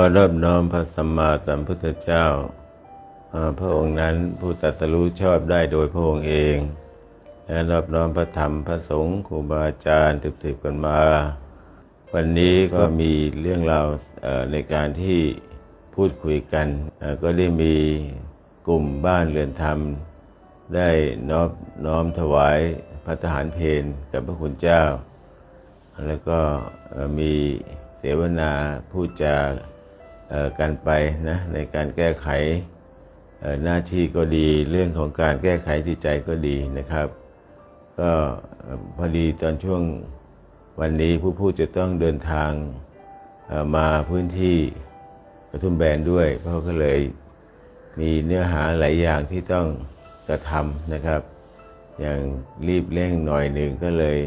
ขอรอบน้อมพระสัมมาสัมพุทธเจ้า พระองค์นั้นผู้ตรัสรู้ชอบได้โดยพระองค์เอง และรอบน้อมพระธรรมพระสงฆ์ครูบาอาจารย์ติดสิบกันมา วันนี้ก็มีเรื่องราวในการที่พูดคุยกัน ก็ได้มีกลุ่มบ้านเรือนธรรม ได้น้อมน้อมถวายพระทหารเพนกับพระคุณเจ้า แล้วก็มีเสวนาพูดจาเอ่อ กันไปนะในการแก้ไขหน้าที่ก็ดีเรื่องของการแก้ไขจิตใจก็ดีนะครับ ก็พอดีตอนช่วงวันนี้ผู้พูดจะต้องเดินทางมาพื้นที่กระทุ่มแบนด้วย เพราะก็เลยมีเนื้อหาหลายอย่างที่ต้องกระทำนะครับ อย่างรีบเร่งหน่อยหนึ่งก็เลย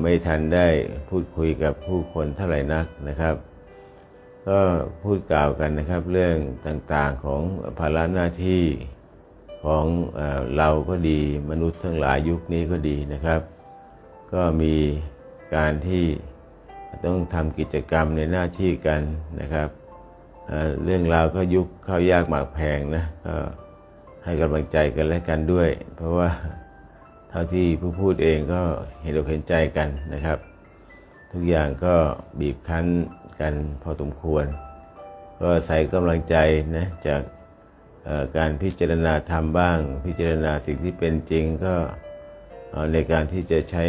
ไม่ทันได้พูดคุยกับผู้คนเท่าไหร่นักนะครับ ก็พูดกล่าวกันนะครับ เรื่องต่างๆของภาระหน้าที่ของเราก็ดีมนุษย์ทั้งหลายยุคนี้ก็ดีนะครับ ก็มีการที่ต้องทำกิจกรรมในหน้าที่กันนะครับเเรื่องราวก็ยุคเข้ายากหมากแพงนะก็ให้กำลังใจกันและกันด้วย เพราะว่าเท่าที่ผู้พูดเองก็เห็นอกเห็นใจกันนะครับ ทุกอย่างก็บีบคั้น กันพอสมควร ก็ใส่กำลังใจนะจากการพิจารณาธรรมบ้าง พิจารณาสิ่งที่เป็นจริงก็ในการที่จะใช้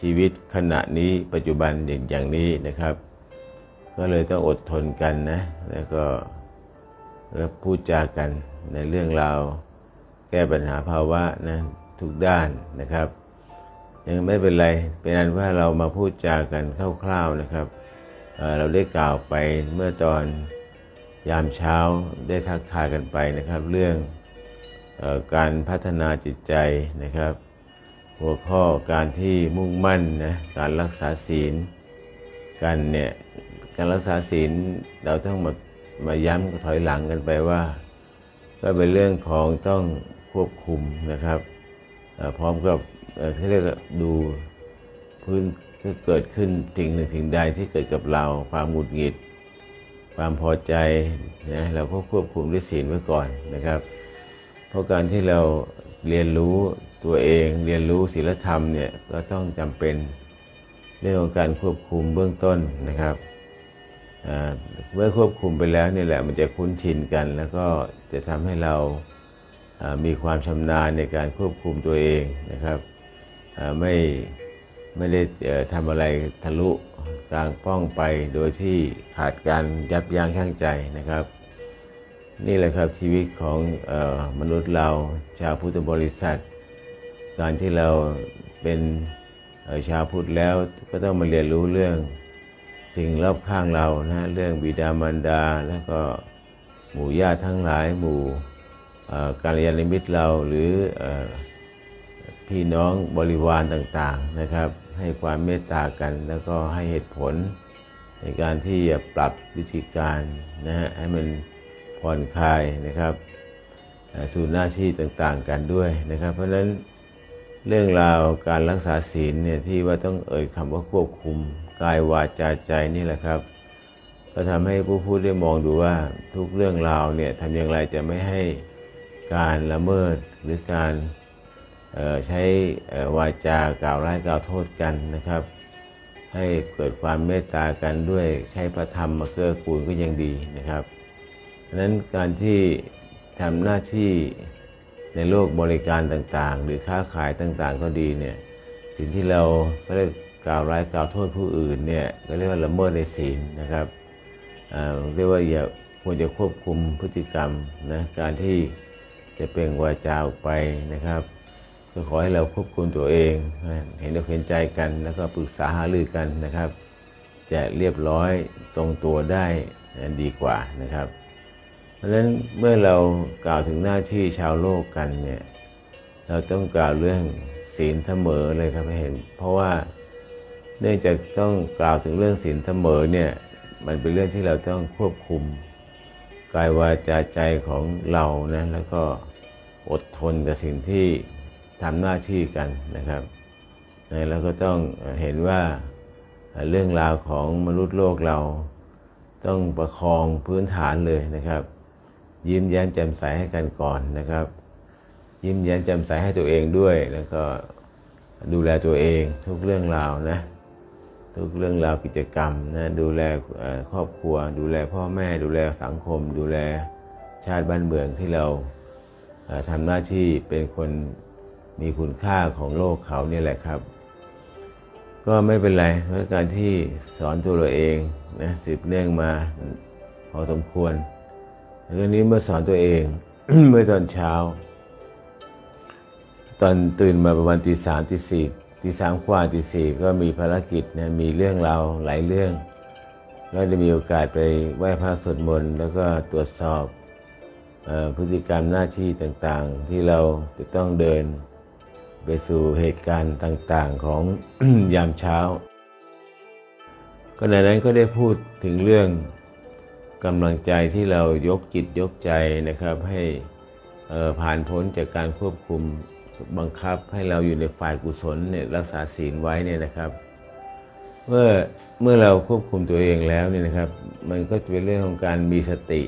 ชีวิตขณะนี้ปัจจุบันอย่างอย่างนี้นะครับ ก็เลยต้องอดทนกันนะแล้วก็แล้วพูดจากันในเรื่องราวแก้ปัญหาภาวะนะทุกด้านนะครับ ยังไม่เป็นไรเป็นอันว่าเรามาพูดจากันคร่าวๆนะครับ เราได้กล่าวไปเมื่อตอนยามเช้าได้ทักทายกันไปนะครับ เรื่องออการพัฒนาจิตใจนะครับ หัวข้อการที่มุ่งมั่นนะการรักษาศีลกันเนี่ยการรักษาศีลเราต้องมามาย้ำถอยหลังกันไปว่า ก็เป็นเรื่องของต้องควบคุมนะครับพร้อมกับที่เรียกว่าดูพื้น ที่เกิดขึ้นสิ่งหนึ่งสิ่งใดที่เกิดกับเรา ความหงุดหงิด ความพอใจนะเราก็ควบคุมด้วยศีลไว้ก่อนนะครับ เพราะการที่เราเรียนรู้ตัวเองเรียนรู้ศีลธรรมเนี่ยก็ต้องจำเป็นเรื่องของการควบคุมเบื้องต้นนะครับเมื่อควบคุมไปแล้วนี่แหละมันจะคุ้นชินกัน แล้วก็จะทำให้เรามีความชำนาญในการควบคุมตัวเองนะครับไม่ ไม่ได้ทำอะไรทะลุกลางป้องไปโดยที่ขาดการยับยั้งชั่งใจนะครับ นี่แหละครับชีวิตของออมนุษย์เราชาวพุทธบริษัท การที่เราเป็นออชาวพุทธแล้วก็ต้องมาเรียนรู้เรื่องสิ่งรอบข้างเรานะเรื่องบิดามารดา แล้วก็หมู่ญาติทั้งหลายหมู่การยานมิตรเราหรืออ พี่น้องบริวารต่างๆนะครับ ให้ความเมตตากันแล้วก็ให้เหตุผล ในการที่จะปรับวิธีการนะฮะให้มันผ่อนคลายนะครับสู่หน้าที่ต่างๆกันด้วยนะครับ เพราะฉะนั้นเรื่องราวการรักษาศีลเนี่ยที่ว่าต้องเอ่ยคำว่าควบคุมกายวาจาใจนี่แหละครับ ก็ทำให้ผู้พูดได้มองดูว่าทุกเรื่องราวเนี่ยทำอย่างไรจะไม่ให้การละเมิดหรือการ ใช้วาจากล่าวร้ายกล่าวโทษกันนะครับ ให้เกิดความเมตตากันด้วยใช้พระธรรมมาเกื้อกูลก็ยังดีนะครับเพราะนั้นการที่ทำหน้าที่ในโลกบริการต่างๆ หรือค้าขายต่างๆ ก็ดีเนี่ยสิ่งที่เราก็เรียกกล่าวร้ายกล่าวโทษผู้อื่นเนี่ยก็เรียกว่าละเมิดในศีลนะครับเรียกว่าอย่าควรจะควบคุมพฤติกรรมนะการที่จะเปล่งวาจาออกไปนะครับ ก็ขอให้เราควบคุมตัวเอง เห็นอกเห็นใจกันแล้วก็ปรึกษาหารือกันนะครับ จะเรียบร้อยตรงตัวได้ดีกว่านะครับ เพราะฉะนั้นเมื่อเรากล่าวถึงหน้าที่ชาวโลกกันเนี่ยเราต้องกล่าวเรื่องศีลเสมอเลยครับเห็น เพราะว่าเนื่องจากต้องกล่าวถึงเรื่องศีลเสมอเนี่ยมันเป็นเรื่องที่เราต้องควบคุมกายวาจาใจของเรานะแล้วก็อดทนกับสิ่งที่ ทำหน้าที่กันนะครับแล้วก็ต้องเห็นว่าเรื่องราวของมนุษย์โลกเราต้องประคองพื้นฐานเลยนะครับ ยิ้มแย้มแจ่มใสให้กันก่อนนะครับ ยิ้มแย้มแจ่มใสให้ตัวเองด้วย แล้วก็ดูแลตัวเองทุกเรื่องราวนะทุกเรื่องราวกิจกรรมนะดูแลครอบครัว ดูแลพ่อแม่ ดูแลสังคม ดูแลชาติบ้านเมืองที่เราทำหน้าที่เป็นคน มีคุณค่าของโลกเขาเนี่ยแหละครับ ก็ไม่เป็นไรเพราะการที่สอนตัวเราเองนะสืบเนื่องมาพอสมควรแล้วก็นี้เมื่อสอนตัวเอง เมื่อตอนเช้า ตอนตื่นมาประมาณตีสามตีสี่ตีสามกว่าตีสี่ก็มีภารกิจนะมีเรื่องราวหลายเรื่องก็ได้มีโอกาสไปไหว้พระสวดมนต์แล้วก็ตรวจสอบพฤติกรรมหน้าที่ต่างๆ ที่เราจะต้องเดิน ไปสู่เหตุการณ์ต่างๆของยามเช้าก็ในนั้นก็ได้พูดถึงเรื่องกำลังใจที่เรายกจิตยกใจนะครับ ให้ผ่านพ้นจากการควบคุมบังคับให้เราอยู่ในฝ่ายกุศลเนี่ยรักษาศีลไว้เนี่ยนะครับเมื่อเมื่อเราควบคุมตัวเองแล้วเนี่ยนะครับ มันก็จะเป็นเรื่องของการมีสติ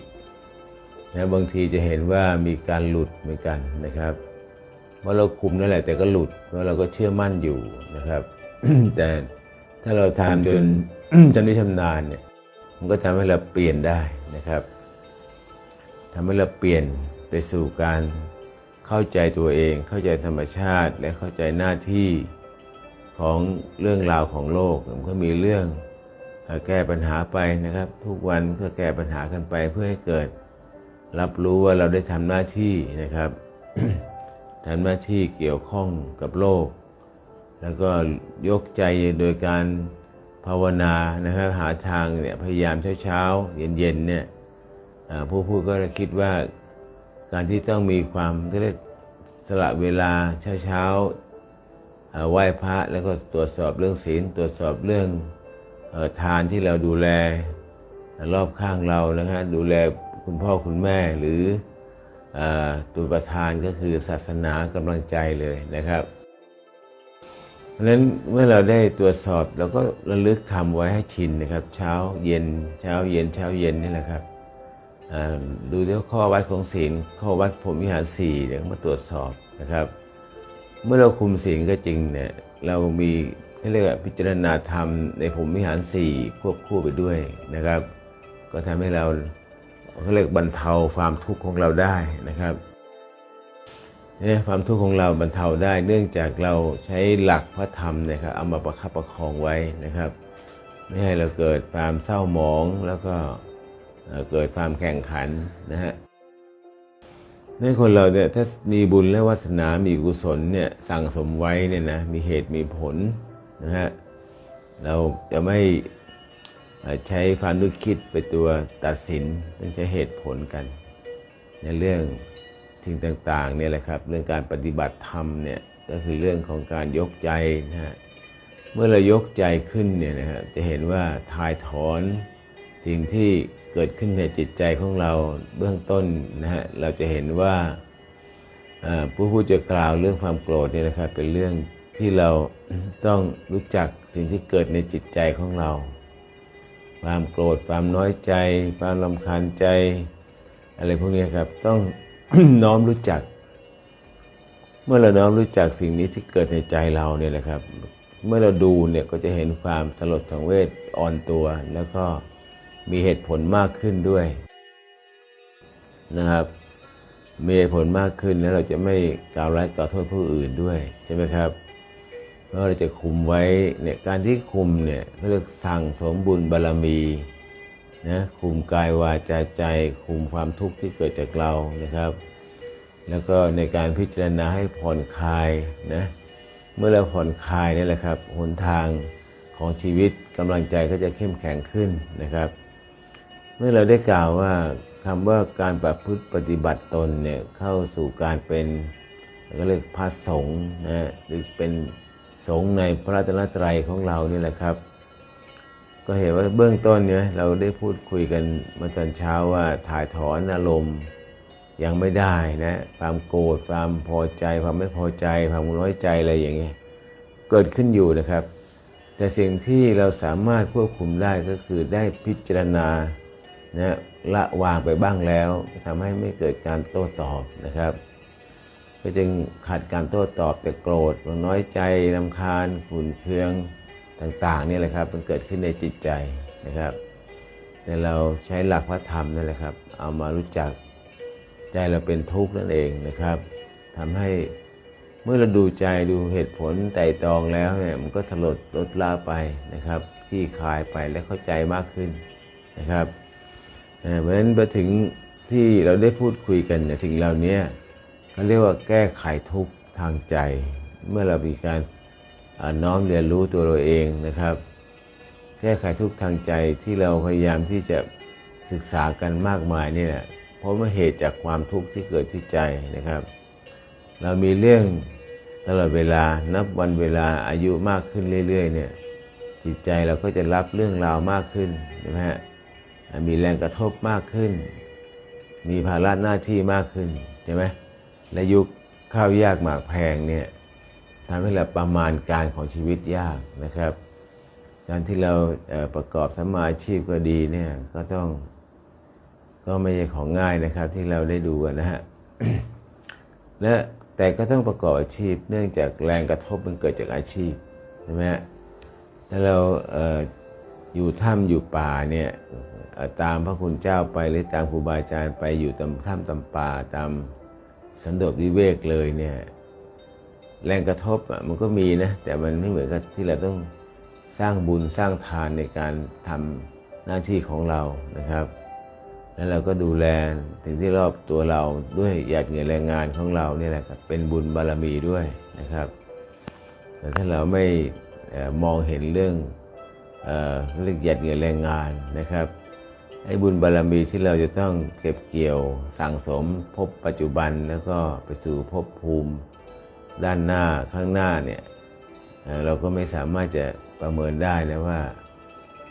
นะบางทีจะเห็นว่ามีการหลุดเหมือนกันนะครับ ว่าเราคุมนั่นแหละ แต่ก็หลุดเพราะเราก็เชื่อมั่นอยู่นะครับ แต่ถ้าเราทำจนจำนิชำนาญเนี่ยมันก็ทำให้เราเปลี่ยนได้นะครับทำให้เราเปลี่ยนไปสู่การเข้าใจตัวเอง เข้าใจธรรมชาติและเข้าใจหน้าที่ของเรื่องราวของโลกมันก็มีเรื่องเอ่อแก้ปัญหาไปนะครับ ทุกวันก็แก้ปัญหากันไปเพื่อให้เกิด รับรู้ว่าเราได้ทำหน้าที่นะครับ ทำหน้าที่เกี่ยวข้องกับโลก แล้วก็ยกใจโดยการภาวนานะครับหาทางเนี่ยพยายามเช้าๆเย็นๆเนี่ยผู้พูดก็จะคิดว่าการที่ต้องมีความเรียกสละเวลาเช้าๆอ่าไหว้พระแล้วก็ตรวจสอบเรื่องศีลตรวจสอบเรื่องอทานที่เราดูแลรอบข้างเรานะฮะดูแลคุณพ่อคุณแม่หรือ ตัวประธานก็คือศาสนากำลังใจเลยนะครับ เพราะฉะนั้นเมื่อเราได้ตรวจสอบเราก็ระลึกทำไว้ให้ชินนะครับ เช้าเย็นเช้าเย็นเช้าเย็นนี่แหละครับดูที่ข้อวัดของศีลข้อวัดผมวิหารสี่เดี๋ยวมาตรวจสอบนะครับ เมื่อเราคุมศีลก็จริงเนี่ยเรามีเขาเรียกว่าพิจารณาธรรมในผมวิหารสี่ควบคู่ไปด้วยนะครับ ก็ทำให้เรา เขาเรียกบรรเทาความทุกข์ของเราได้นะครับเนี่ยความทุกข์ของเราบรรเทาได้เนื่องจากเราใช้หลักพระธรรมนะครับเอามาประคับประคองไว้นะครับ ไม่ให้เราเกิดความเศร้าหมองแล้วก็เกิดความแข่งขันนะฮะในคนเราเนี่ยถ้ามีบุญและวาสนา มีกุศลเนี่ยสั่งสมไว้เนี่ยนะมีเหตุมีผลนะฮะเราจะไม่ ใช้ความนึกคิดไปตัวตัดสินต้องใช้เหตุผลกัน ในเรื่องสิ่งต่างๆเนี่ยแหละครับเรื่องการปฏิบัติธรรมเนี่ยก็คือเรื่องของการยกใจนะฮะเมื่อเรายกใจขึ้นเนี่ยนะฮะจะเห็นว่าทายถอนสิ่งที่เกิดขึ้นในจิตใจของเราเบื้องต้นนะฮะเราจะเห็นว่าอ่าผู้พูดจะกล่าวเรื่องความโกรธเนี่ยนะครับเป็นเรื่องที่เราต้องรู้จักสิ่งที่เกิดในจิตใจของเรา ความโกรธความน้อยใจ ความลำคาญใจ อะไรพวกนี้ครับ ต้องน้อมรู้จัก เมื่อเราน้อมรู้จักสิ่งนี้ที่เกิดในใจเราเนี่ยนะครับ เมื่อเราดูเนี่ยก็จะเห็นความสลดสังเวชอ่อนตัว แล้วก็มีเหตุผลมากขึ้นด้วยนะครับ มีเหตุผลมากขึ้นแล้วเราจะไม่กล่าวร้ายกล่าวโทษผู้อื่นด้วยใช่ไหมครับ เราะเราจะคุมไว้เนี่ยการที่คุมเนี่ยเขาเรียกสั่งสมบุญบารมีนะคุมกายวาจาใจ คุมความทุกข์ที่เกิดจากเรานะครับ แล้วก็ในการพิจารณาให้ผ่อนคลายนะเมื่อเราผ่อนคลายนี่แหละครับหนทางของชีวิตกำลังใจก็จะเข้มแข็งขึ้นนะครับ เมื่อเราได้กล่าวว่าคำว่าการประพฤติปฏิบัติตนเนี่ยเข้าสู่การเป็นก็เรียกพระสงฆ์นะหรือเป็น สงในพระรัตนตรัยของเรานี่แหละครับ ก็เห็นว่าเบื้องต้นเนี่ยเราได้พูดคุยกันเมื่อตอนเช้าว่าถ่ายถอนอารมณ์ยังไม่ได้นะความโกรธความพอใจความไม่พอใจความน้อยใจอะไรอย่างเงี้ยเกิดขึ้นอยู่นะครับ แต่สิ่งที่เราสามารถควบคุมได้ก็คือได้พิจารณานะละวางไปบ้างแล้วทำให้ไม่เกิดการโต้ตอบนะครับ ก็จึงขาดการโต้ตอบแต่โกรธน้อยใจลำคาญขุนเคืองต่างๆนี่แหละครับมันเกิดขึ้นในจิตใจนะครับแต่เราใช้หลักพระธรรมนั่นแหละครับ เอามารู้จักใจเราเป็นทุกข์นั่นเองนะครับทำให้เมื่อเราดูใจดูเหตุผลไต่ตรองแล้วเนี่ยมันก็ถลดลดละไปนะครับที่คลายไปและเข้าใจมากขึ้นนะครับเอ่อเพราะฉะนั้นมาถึงที่เราได้พูดคุยกันเนี่ยสิ่งเหล่านี้ เขาเรียกว่าแก้ไขทุกข์ทางใจ เมื่อเรามีการน้อมเรียนรู้ตัวเราเองนะครับ แก้ไขทุกข์ทางใจที่เราพยายามที่จะศึกษากันมากมายนี่แหละเพราะว่าเหตุจากความทุกข์ที่เกิดที่ใจนะครับ เรามีเรื่องตลอดเวลานับวันเวลาอายุมากขึ้นเรื่อย ๆ เนี่ยจิตใจเราก็จะรับเรื่องราวมากขึ้นใช่ไหมฮะมีแรงกระทบมากขึ้น มีภาระหน้าที่มากขึ้นใช่ไหม และยุคข้าวยากหมากแพงเนี่ยทำให้เราประมาณการของชีวิตยากนะครับ การที่เราเประกอบสมมาอาชีพก็ดีเนี่ยก็ต้องก็ไม่ใช่ของง่ายนะครับที่เราได้ดูกันนะฮะและแต่ก็ต้องประกอบอาชีพ เนื่องจากแรงกระทบมันเกิดจากอาชีพใช่ไหมฮะถ้าเราเออยู่ถ้ำอยู่ป่าเนี่ยตามพระคุณเจ้าไปหรือตามครูบาอาจารย์ไปอยู่ตามถ้ำตามป่าตาม สันโดษวิเวกเลยเนี่ย แรงกระทบอะมันก็มีนะ แต่มันไม่เหมือนกับที่เราต้องสร้างบุญสร้างทานในการทำหน้าที่ของเรานะครับ แล้วเราก็ดูแลถึงที่รอบตัวเราด้วยหยาดเหงื่อแรงงานของเราเนี่ยแหละครับเป็นบุญบารมีด้วยนะครับ แต่ถ้าเราไม่มองเห็นเรื่องเอ่อเรื่องหยาดเหงื่อแรงงานนะครับ ไอ้บุญบารมีที่เราจะต้องเก็บเกี่ยวสั่งสมพบปัจจุบันแล้วก็ไปสู่ภพภูมิด้านหน้าข้างหน้าเนี่ยเราก็ไม่สามารถจะประเมินได้นะว่า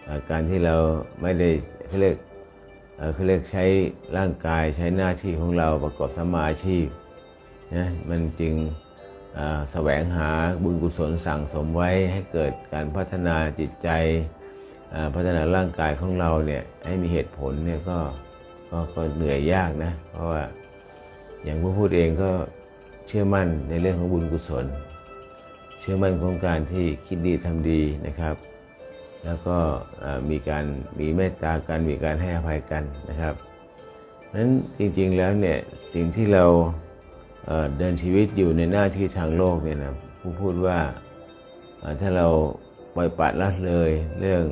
อ่อการที่เราไม่ได้เขาเรียกเขาเรียกใช้ร่างกายใช้หน้าที่ของเราประกอบสมาชีพนะมันจึงอ่าแสวงหาบุญกุศลสั่งสมไว้ให้เกิดการพัฒนาจิตใจ พัฒนาร่างกายของเราเนี่ยให้มีเหตุผลเนี่ยก็ก็ก็เหนื่อยยากนะ เพราะว่าอย่างผู้พูดเองก็เชื่อมั่นในเรื่องของบุญกุศล เชื่อมั่นของการที่คิดดีทำดีนะครับ แล้วก็มีการมีเมตตากันมีการให้อภัยกันนะครับนั้นจริงๆแล้วเนี่ยสิ่งที่เราเดินชีวิตอยู่ในหน้าที่ทางโลกเนี่ยนะผู้พูดว่าถ้าเราปล่อยปละละเลยเรื่อง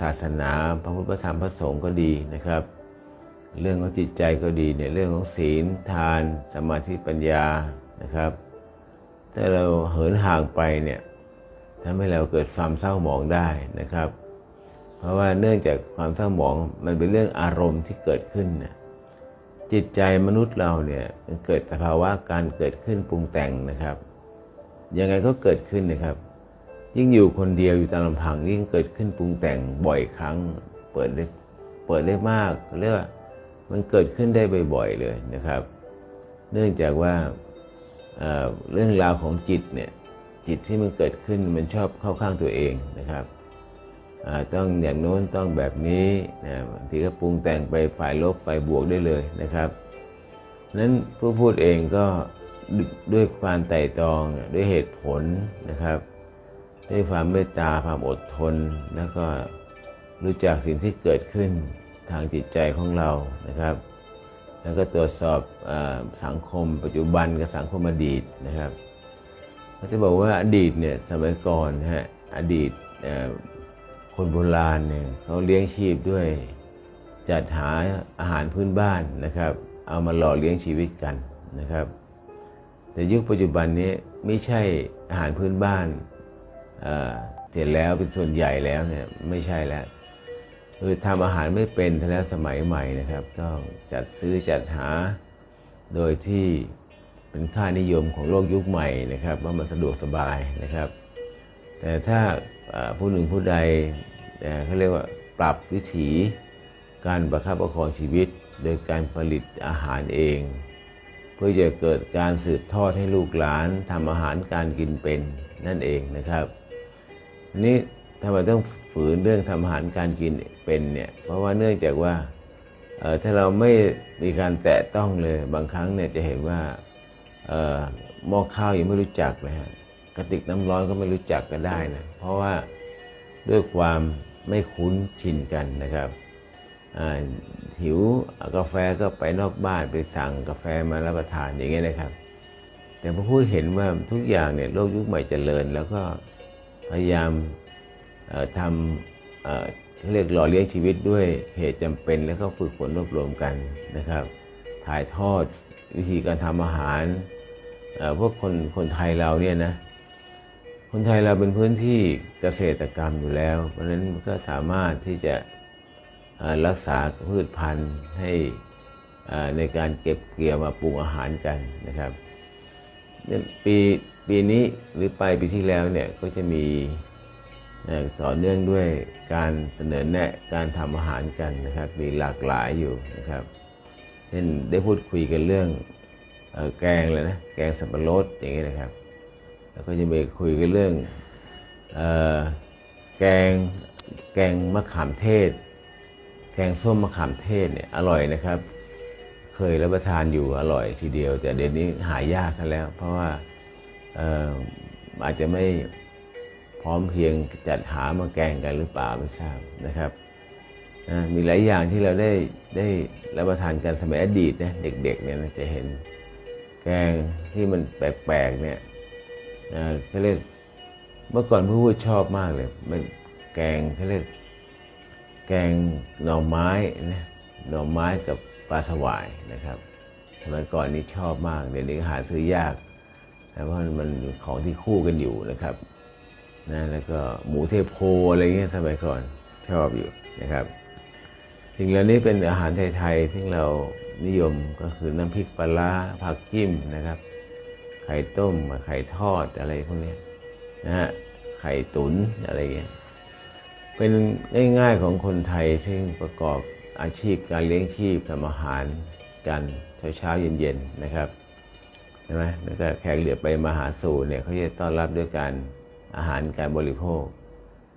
ศาสนาพระพุทธธรรมพระสงฆ์ก็ดีนะครับ เรื่องของจิตใจก็ดีเนี่ยเรื่องของศีลทานสมาธิปัญญานะครับ ถ้าเราเหินห่างไปเนี่ยทำให้เราเกิดความเศร้าหมองได้นะครับ เพราะว่าเนื่องจากความเศร้าหมองมันเป็นเรื่องอารมณ์ที่เกิดขึ้นนะจิตใจมนุษย์เราเนี่ยมันเกิดสภาวะการเกิดขึ้นปรุงแต่งนะครับ ยังไงก็เกิดขึ้นนะครับ ยิ่งอยู่คนเดียวอยู่ตามลำพังยิ่งเกิดขึ้นปรุงแต่งบ่อยครั้ง เปิดได้เปิดได้มากเรียกว่ามันเกิดขึ้นได้บ่อย ๆ เลยนะครับ เนื่องจากว่าเเรื่องราวของจิตเนี่ยจิตที่มันเกิดขึ้นมันชอบเข้าข้างตัวเองนะครับต้องอย่างโน้นต้องแบบนี้นะบางทีก็ปรุงแต่งไปฝ่ายลบฝ่ายบวกได้เลยนะครับนั้นผู้พูดเองก็ด้วยความไต่ตองด้วยเหตุผลนะครับ ด้วยความเมตตาความอดทน แล้วก็รู้จักสิ่งที่เกิดขึ้นทางจิตใจของเรานะครับ แล้วก็ตรวจสอบอสังคมปัจจุบันกับสังคมอดีตนะครับเขาจะบอกว่าอดีตเนี่ยสมัยก่อนฮะอดีตคนโบราณเนี่ยเขาเลี้ยงชีพด้วยจัดหาอาหารพื้นบ้านนะครับ เอามาหล่อเลี้ยงชีวิตกันนะครับ แต่ยุคปัจจุบันนี้ไม่ใช่อาหารพื้นบ้าน เสร็จแล้วเป็นส่วนใหญ่แล้วเนี่ยไม่ใช่แล้วคือทำอาหารไม่เป็นแล้วสมัยใหม่นะครับ ต้องจัดซื้อจัดหา โดยที่เป็นค่านิยมของโลกยุคใหม่นะครับ ว่ามันสะดวกสบายนะครับ แต่ถ้าผู้หนึ่งผู้ใดเขาเรียกว่าปรับวิถีการประคับประคองชีวิต โดยการผลิตอาหารเอง เพื่อจะเกิดการสืบทอดให้ลูกหลานทำอาหารการกินเป็นนั่นเองนะครับ นี้ทำไมต้องฝืนเรื่องทำอาหารการกินเป็นเนี่ย เพราะว่าเนื่องจากว่าถ้าเราไม่มีการแตะต้องเลยบางครั้งเนี่ยจะเห็นว่าหม้อข้าวยังไม่รู้จักเลยฮะกระติกน้ำร้อนก็ไม่รู้จักก็ได้นะเพราะว่าด้วยความไม่คุ้นชินกันนะครับหิวกาแฟก็ไปนอกบ้านไปสั่งกาแฟมารับประทานอย่างเงี้ยนะครับ แต่พอพูดเห็นว่าทุกอย่างเนี่ยโลกยุคใหม่เจริญแล้วก็ พยายามทำเรียกหล่อเลี้ยงชีวิตด้วยเหตุจำเป็นแล้วก็ฝึกฝนรวบรวมกันนะครับ ถ่ายทอดวิธีการทำอาหารพวกคนคนไทยเราเนี่ยนะคนไทยเราเป็นพื้นที่เกษตรกรรมอยู่แล้ว เพราะฉะนั้นก็สามารถที่จะรักษาพืชพันธุ์ให้ในการเก็บเกี่ยวมาปรุงอาหารกันนะครับเนี่ยปี ปีนี้หรือปลายปีที่แล้วเนี่ยก็จะมีต่อเนื่องด้วยการเสนอแนะการทำอาหารกันนะครับ มีหลากหลายอยู่นะครับ เช่นได้พูดคุยกันเรื่องออแกงเลยนะแกงสับปะรดอย่างเงี้ยนะครับ แล้วก็จะไปคุยกันเรื่องออแกงแกงมะขามเทศ แกงส้มมะขามเทศเนี่ยอร่อยนะครับ เคยรับประทานอยู่อร่อยทีเดียว แต่เดี๋ยวนี้หายากซะแล้ว เพราะว่า อาจจะไม่พร้อมเพียงจัดหามาแกงกันหรือเปล่าไม่ทราบนะครับนะมีหลายอย่างที่เราได้ได้รับประทานกันสมัยอดีตนะเด็กๆเนี่ยจะเห็นแกงที่มันแปลกๆเนี่ยเขาเรียกเมื่อก่อนผู้พูดชอบมากเลยมันแกงเขาเรียกแกงหน่อไม้นะหน่อไม้กับปลาสวายนะครับสมัยก่อนนี้ชอบมากเดี๋ยวนี้หาซื้อยาก นะเพรามันของที่คู่กันอยู่นะครับนะแล้วก็หมูเทพโพอะไรเงี้ยสมัยก่อนชอบอยู่นะครับสิ่งเหล่านี้เป็นอาหารไทยๆที่เรานิยมก็คือน้ำพริกปลาผักจิ้มนะครับ ไข่ต้มไข่ทอดอะไรพวกนี้นะฮะไข่ตุ๋นอะไรเงี้ยเป็นง่ายๆของคนไทยซึ่งประกอบอาชีพการเลี้ยงชีพทำอาหารกันเช้าๆเย็นๆนะครับ ใช่ไหมแล้วก็แขกเหลือไปมาหาสู่เนี่ยเขาจะต้อนรับด้วยการอาหารการบริโภค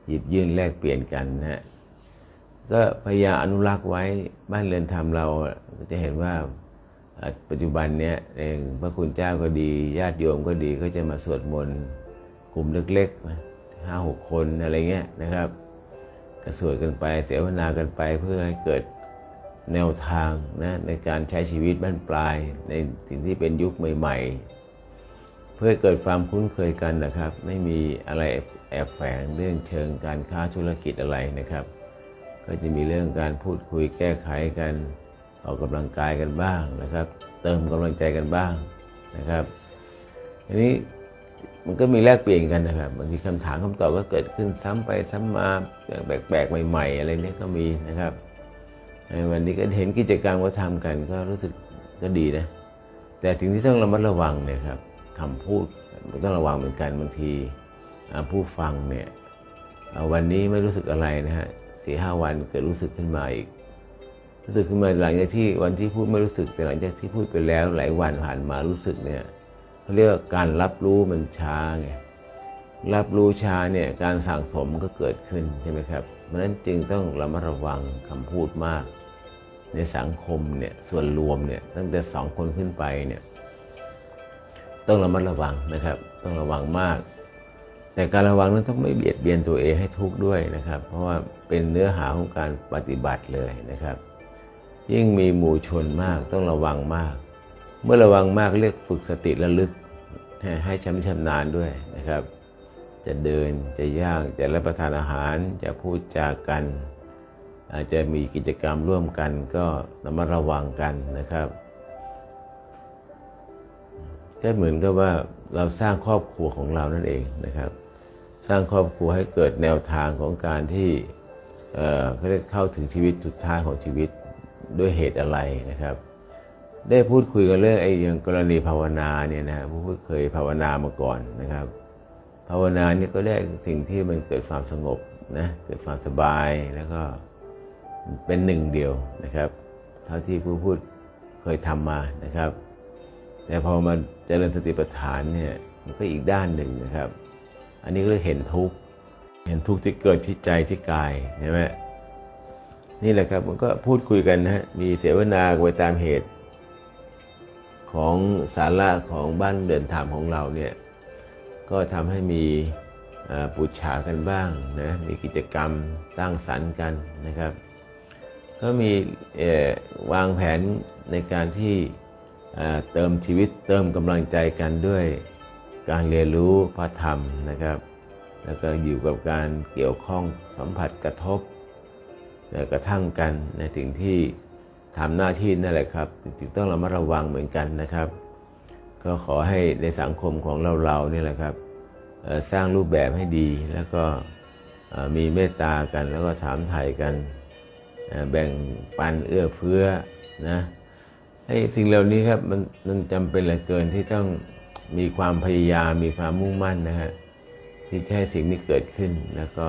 หยิบยื่นแลกเปลี่ยนกันนะฮะก็พยายามอนุรักษ์ไว้บ้านเรือนธรรมเราจะเห็นว่าปัจจุบันเนี้ยเองพระคุณเจ้าก็ดีญาติโยมก็ดีก็จะมาสวดมนต์กลุ่มเล็กๆห้าหกคนอะไรเงี้ยนะครับก็สวดกันไปเสวนากันไปเพื่อให้เกิด แนวทางนะในการใช้ชีวิตบ้านปลาย ในสิ่งที่เป็นยุคใหม่ ๆ เพื่อเกิดความคุ้นเคยกันนะครับ ไม่มีอะไรแอบแฝงเรื่องเชิงการค้าธุรกิจอะไรนะครับ ก็จะมีเรื่องการพูดคุยแก้ไขกัน ออกกำลังกายกันบ้างนะครับ เติมกำลังใจกันบ้างนะครับทีนี้มันก็มีแลกเปลี่ยนกันนะครับบางทีคำถามคำตอบก็เกิดขึ้นซ้ำไปซ้ำมาแปลกๆใหม่ ๆ อะไรเนี้ยก็มีนะครับ วันนี้ก็เห็นกิจกรรมเขาทำกันก็รู้สึกก็ดีนะ แต่สิ่งที่ต้องระมัดระวังเนี่ยครับคำพูดต้องระวังเหมือนกันบางทีผู้ฟังเนี่ยวันนี้ไม่รู้สึกอะไรนะฮะสี่ห้าวันเกิดรู้สึกขึ้นมาอีก รู้สึกขึ้นมาหลังจากที่วันที่พูดไม่รู้สึกแต่หลังจากที่พูดไปแล้วหลายวันผ่านมารู้สึกเนี่ยเขาเรียกว่าการรับรู้มันช้าไงรับรู้ช้าเนี่ยการสั่งสมก็เกิดขึ้นใช่ไหมครับเพราะฉะนั้นจึงต้องระมัดระวังคำพูดมาก ในสังคมเนี่ยส่วนรวมเนี่ยตั้งแต่สองคนขึ้นไปเนี่ยต้องระมัดระวังนะครับ ต้องระวังมาก แต่การระวังนั้นต้องไม่เบียดเบียนตัวเองให้ทุกข์ด้วยนะครับ เพราะว่าเป็นเนื้อหาของการปฏิบัติเลยนะครับ ยิ่งมีหมู่ชนมากต้องระวังมาก เมื่อระวังมากเรียกฝึกสติระลึกให้ชำนิชำนาญด้วยนะครับ จะเดินจะย่างจะรับประทานอาหารจะพูดจากัน อาจจะมีกิจกรรมร่วมกันก็ระมัดระวังกันนะครับก็เหมือนกับว่าเราสร้างครอบครัวของเรานั่นเองนะครับ สร้างครอบครัวให้เกิดแนวทางของการที่เขาเรียกเข้าถึงชีวิตสุดท้ายของชีวิตด้วยเหตุอะไรนะครับ ได้พูดคุยกันเรื่องไอ้อย่างกรณีภาวนาเนี่ยนะผู้เคยภาวนามาก่อนนะครับ ภาวนาเนี่ยก็ได้สิ่งที่มันเกิดความสงบนะเกิดความสบายแล้วก็ เป็นหนึ่งเดียวนะครับ เท่าที่ผู้พูดเคยทำมานะครับ แต่พอมาเจริญสติปัฏฐานเนี่ยมันก็อีกด้านหนึ่งนะครับ อันนี้ก็เลยเห็นทุกข์เห็นทุกข์ที่เกิดที่ใจที่กายใช่ไหมนี่แหละครับมันก็พูดคุยกันนะมีเสวนาไปตามเหตุ ของสาระของบ้านเดินธรรมของเราเนี่ยก็ทำให้มีปุจฉากันบ้างนะมีกิจกรรมตั้งสรรค์กันนะครับ ก็มีวางแผนในการที่เติมชีวิตเติมกำลังใจกันด้วยการเรียนรู้พระธรรมนะครับ แล้วก็อยู่กับการเกี่ยวข้องสัมผัสกระทบแกระทั่งกันในสิ่งที่ทำหน้าที่นั่นแหละครับจึงต้องระมัดระวังเหมือนกันนะครับ ก็ขอให้ในสังคมของเราเราๆนี่แหละครับสร้างรูปแบบให้ดีแล้วก็มีเมตตากันแล้วก็ถามไถ่กัน แบ่งปันเอื้อเฟื้อนะไอ้สิ่งเหล่านี้ครับมันมันจำเป็นเหลือเกินที่ต้องมีความพยายามมีความมุ่งมั่นนะฮะที่จะให้สิ่งนี้เกิดขึ้นแล้วก็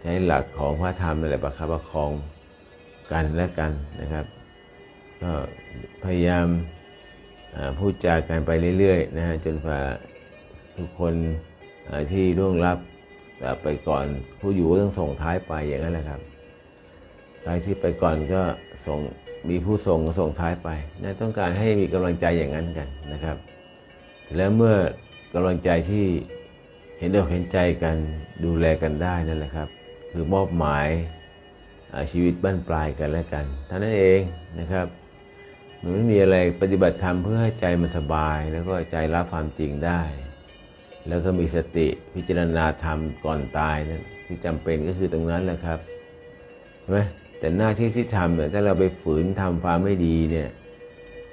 ใช้หลักของพระธรรมนั่นแหละประคับประคองกันและกันนะครับ ก็พยายามพูดจากันไปเรื่อยๆนะฮะจนกว่าทุกคนที่ร่วงรับไปก่อนผู้อยู่ก็ต้องส่งท้ายไปอย่างนั้นแหละครับ ใครที่ไปก่อนก็ส่งมีผู้ส่งก็ส่งท้ายไปนะต้องการให้มีกำลังใจอย่างนั้นกันนะครับแล้วเมื่อกำลังใจที่เห็นอกเห็นใจกันดูแลกันได้นั่นแหละครับ คือมอบหมายชีวิตบ้านปลายกันและกันเท่านั้นเองนะครับมันไม่มีอะไรปฏิบัติธรรมเพื่อให้ใจมันสบาย แล้วก็ใจรับความจริงได้ แล้วก็มีสติพิจารณาธรรมก่อนตายนั้นที่จำเป็นก็คือตรงนั้นแหละครับใช่ไหม แต่หน้าที่ที่ทำเนี่ยถ้าเราไปฝืนทำความไม่ดีเนี่ย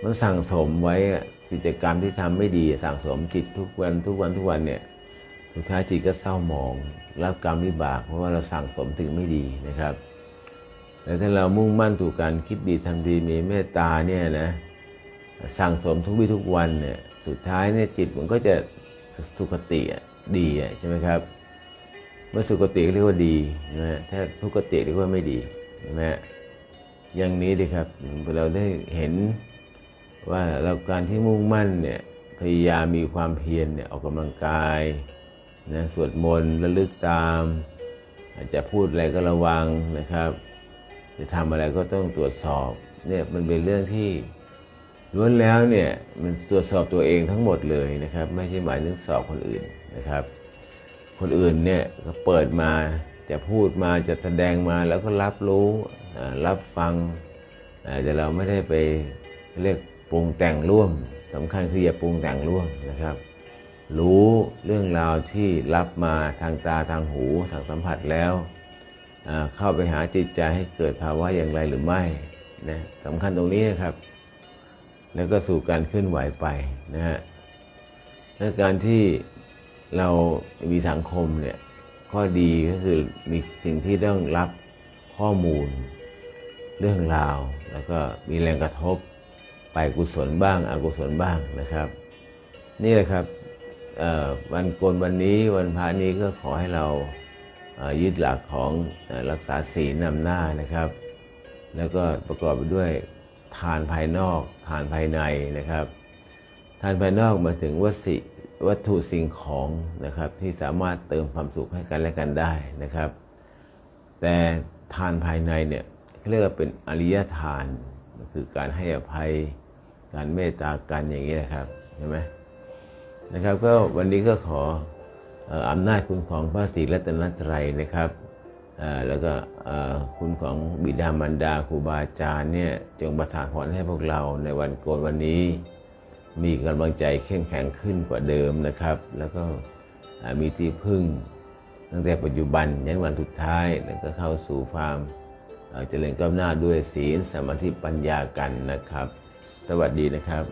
มันสั่งสมไว้กิจกรรมที่ทำไม่ดีสั่งสมจิตทุกวันทุกวันทุกวันเนี่ยสุดท้ายจิตก็เศร้าหมองรับกรรมวิบาก เพราะว่าเราสั่งสมถึงไม่ดีนะครับแต่ถ้าเรามุ่งมั่นถูกการคิดดีทำดีมีเมตตาเนี่ยนะสั่งสมทุกวี่ทุกวันเนี่ยสุดท้ายเนี่ยจิตมันก็จะสุขติดีใช่ไหมครับ เมื่อสุขติเรียกว่าดีใช่ไหมถ้าทุกขติเรียกว่าไม่ดี ใช่ไหมอย่างนี้ดีครับเราได้เห็นว่าเราการที่มุ่งมั่นเนี่ยพยายามมีความเพียรเนี่ยออกกำลังกายนะสวดมนต์ระลึกตาม อาจจะพูดอะไรก็ระวังนะครับ จะทำอะไรก็ต้องตรวจสอบเนี่ยมันเป็นเรื่องที่ล้วนแล้วเนี่ยมันตรวจสอบตัวเองทั้งหมดเลยนะครับ ไม่ใช่หมายถึงสอบคนอื่นนะครับ คนอื่นเนี่ยก็เปิดมา จะพูดมาจะแสดงมาแล้วก็รับรู้รับฟังแต่เราไม่ได้ไปเรียกปรุงแต่งร่วมสำคัญคืออย่าปรุงแต่งร่วมนะครับ รู้เรื่องราวที่รับมาทางตาทางหูทางสัมผัสแล้วเข้าไปหาจิตใจให้เกิดภาวะอย่างไรหรือไม่นะสำคัญตรงนี้นะครับ แล้วก็สู่การเคลื่อนไหวไปนะฮะและการที่เรามีสังคมเนี่ย ข้อดีก็คือมีสิ่งที่ต้องรับข้อมูล เรื่องราว แล้วก็มีแรงกระทบไปกุศลบ้างอกุศลบ้างนะครับ นี่แหละครับวันโกนวันนี้วันพระนี้ก็ขอให้เราเอ่อยึดหลักของอรักษาศีลนำหน้านะครับ แล้วก็ประกอบไปด้วยทานภายนอก ทานภายในนะครับ ทานภายนอกมาถึงวสิ วัตถุสิ่งของนะครับที่สามารถเติมความสุขให้กันและกันได้นะครับ แต่ทานภายในเนี่ยเรียกว่าเป็นอริยทานคือการให้อภัยการเมตตากันอย่างนี้นะครับใช่ไหมนะครับก็วันนี้ก็ขอเอ่ออำนาจคุณของพระศรีรัตนตรัยนะครับแล้วก็คุณของบิดามารดาครูบาอาจารย์เนี่ยจงประทานพรให้พวกเราในวันโกนวันนี้ มีกำลังใจเข้มแข็งขึ้นกว่าเดิมนะครับ แล้วก็มีที่พึ่ง ตั้งแต่ปัจจุบันยันวันสุดท้ายแล้วก็เข้าสู่ความเจริญก้าวหน้าด้วยศีลสมาธิปัญญากันนะครับ สวัสดีนะครับ